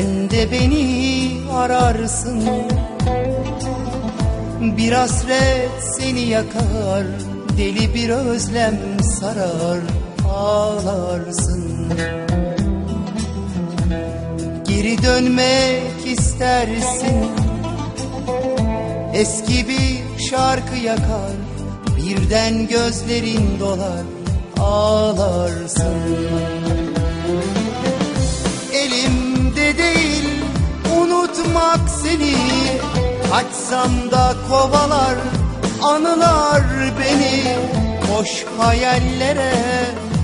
Sen de beni ararsın. Bir hasret seni yakar Deli bir özlem sarar Ağlarsın. Geri dönmek istersin. Eski bir şarkı yakar Birden gözlerin dolar Ağlarsın seni Kaçsam da kovalar anılar beni. Boş hayallere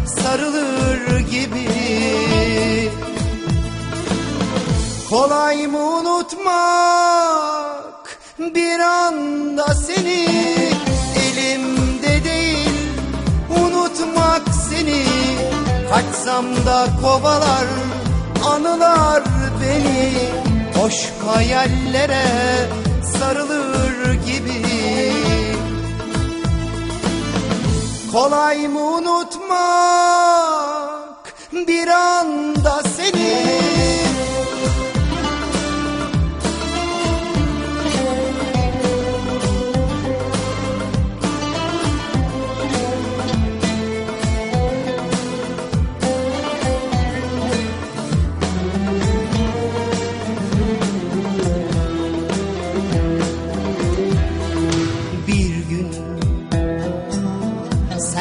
sarılır gibi. Kolay mı unutmak bir anda seni? Elimde değil unutmak seni. Kaçsam da kovalar Hoş hayallere sarılır gibi. Kolay mı unutmak bir anda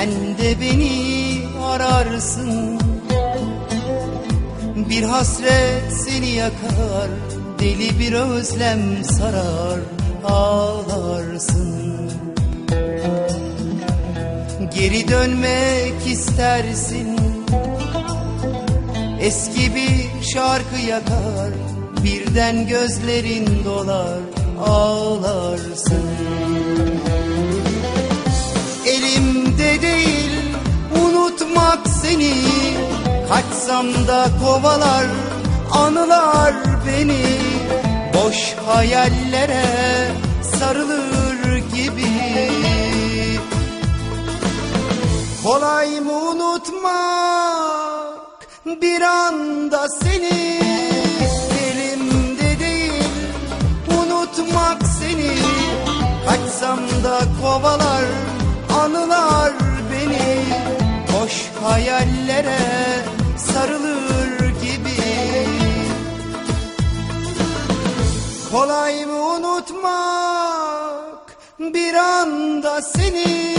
sen de beni ararsın. Bir hasret seni yakar Deli bir özlem sarar Ağlarsın. Geri dönmek istersin. Eski bir şarkı yakar Birden gözlerin dolar Ağlarsın seni. Kaçsam da kovalar anılar beni. Boş hayallere sarılır gibi. Kolay mı unutmak bir anda seni? Elimde değil unutmak seni. Kaçsam da kovalar hayallere sarılır gibi. Kolay mı unutmak bir anda seni